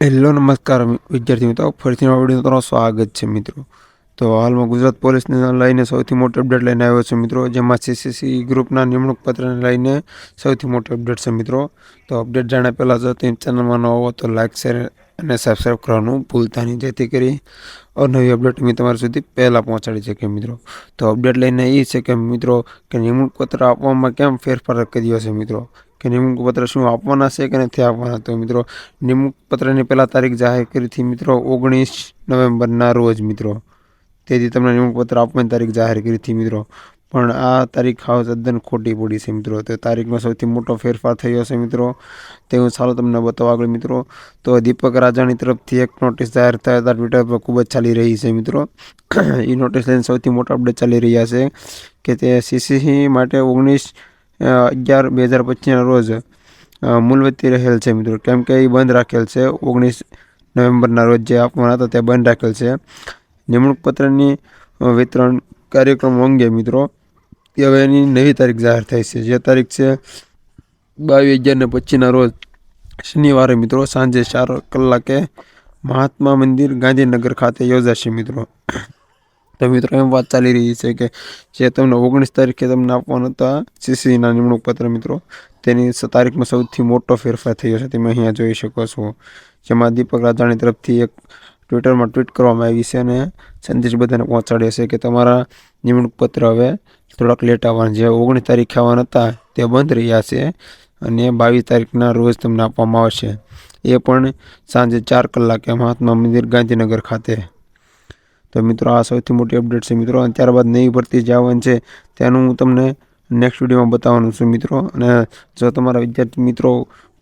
Hello નમસ્કાર વિદ્યાર્થી મિત્રો ફરીથી વીડિયો તમારું સ્વાગત છે મિત્રો તો હાલમાં ગુજરાત પોલીસને લઈને સૌથી મોટી અપડેટ લઈને આવ્યો છે મિત્રો જેમાં સીસીસી ગ્રુપના નિમણૂક પત્રને લઈને સૌથી મોટી અપડેટ છે મિત્રો તો અપડેટ જાણ્યા પહેલાં જો તમે ચેનલમાં ન હોવો તો લાઇક શેર અને સબસ્ક્રાઈબ કરવાનું ભૂલતા નહીં. જેથી કરી નવી અપડેટ મેં તમારા સુધી પહેલાં પહોંચાડી શકીએ મિત્રો. તો અપડેટ લઈને એ છે કે મિત્રો, કે નિમણૂક પત્ર આપવામાં કેમ ફેરફાર કર્યો છે મિત્રો? કે નિમણૂક પત્ર શું આપવાના છે કે નથી આપવાના? તો મિત્રો નિમણૂક પત્રની પહેલાં તારીખ જાહેર કરી હતી મિત્રો ઓગણીસ નવેમ્બરના રોજ મિત્રો. તેથી તમને નિમણૂક પત્ર આપવાની તારીખ જાહેર કરી હતી મિત્રો. પણ આ તારીખ હાવ તદ્દન ખોટી પડી છે મિત્રો. તો તારીખમાં સૌથી મોટો ફેરફાર થયો છે મિત્રો. તે હું ચાલો તમને બતાવું આગળ મિત્રો. તો દીપક રાજાની તરફથી એક નોટિસ જાહેર થયા હતા. ટ્વિટર પર ખૂબ જ ચાલી રહી છે મિત્રો. એ નોટિસ લઈને સૌથી મોટા અપડેટ ચાલી રહ્યા છે કે તે સીસીસી માટે ઓગણીસ અગિયાર બે હજાર પચીસના રોજ મૂલવતી રહેલ છે મિત્રો. કેમ કે એ બંધ રાખેલ છે. ઓગણીસ નવેમ્બરના રોજ જે આપવાના હતા તે બંધ રાખેલ છે. નિમણૂક પત્રની વિતરણ કાર્યક્રમ અંગે મિત્રો એ હવે એની નવી તારીખ જાહેર થઈ છે. જે તારીખ છે બાવીસ અગિયાર ને પચીસના રોજ શનિવારે મિત્રો સાંજે ચાર કલાકે મહાત્મા મંદિર ગાંધીનગર ખાતે યોજાશે મિત્રો. તો મિત્રો એમ વાત ચાલી રહી છે કે જે તમને ઓગણીસ તારીખે તમને આપવાના હતા સીસીના નિમણૂક પત્ર મિત્રો, તેની તારીખમાં સૌથી મોટો ફેરફાર થયો છે. તમે અહીંયા જોઈ શકો છો. જેમાં દીપક રાજાણી તરફથી એક ટ્વિટરમાં ટ્વીટ કરવામાં આવી છે અને સંદેશ બધાને પહોંચાડ્યો છે કે તમારા નિમણૂક પત્ર હવે થોડાક લેટ આવવાના જે ઓગણીસ તારીખે આવવાના હતા, તે બંધ રહ્યા છે અને બાવીસ તારીખના રોજ તમને આપવામાં આવશે. એ પણ સાંજે ચાર કલાકે મહાત્મા મંદિર ગાંધીનગર ખાતે. તો મિત્રો, આ સૌથી મોટી અપડેટ છે મિત્રો. અને ત્યારબાદ નવી ભરતી જે આવવાની છે, તેનું હું તમને નેક્સ્ટ વિડીયોમાં બતાવવાનું છું મિત્રો. અને જો તમારા વિદ્યાર્થી મિત્રો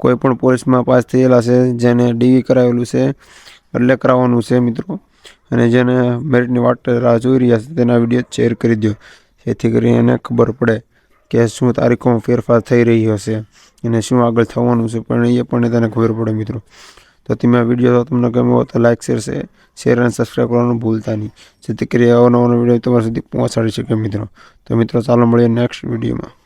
કોઈ પણ પોલીસમાં પાસ થયેલા છે, જેને ડીવી કરાવેલું છે એટલે કરાવવાનું છે મિત્રો. અને જેને મેરિટની વાટ રાહ જોઈ રહ્યા છે તેના વીડિયો શેર કરી દો જેથી કરી એને ખબર પડે કે શું તારીખોમાં ફેરફાર થઈ રહ્યો છે અને શું આગળ થવાનું છે. પણ એ પણ તેને ખબર પડે મિત્રો. તો તમે વીડિયો તમને ગમ્યો તો લાઇક શેર શેર અને સબસ્ક્રાઈબ કરવાનું ભૂલતા નહીં. જેથી કરી અવનવો વીડિયો તમારા સુધી પહોંચાડી શકે મિત્રો. તો મિત્રો, ચાલો મળીએ નેક્સ્ટ વિડીયોમાં.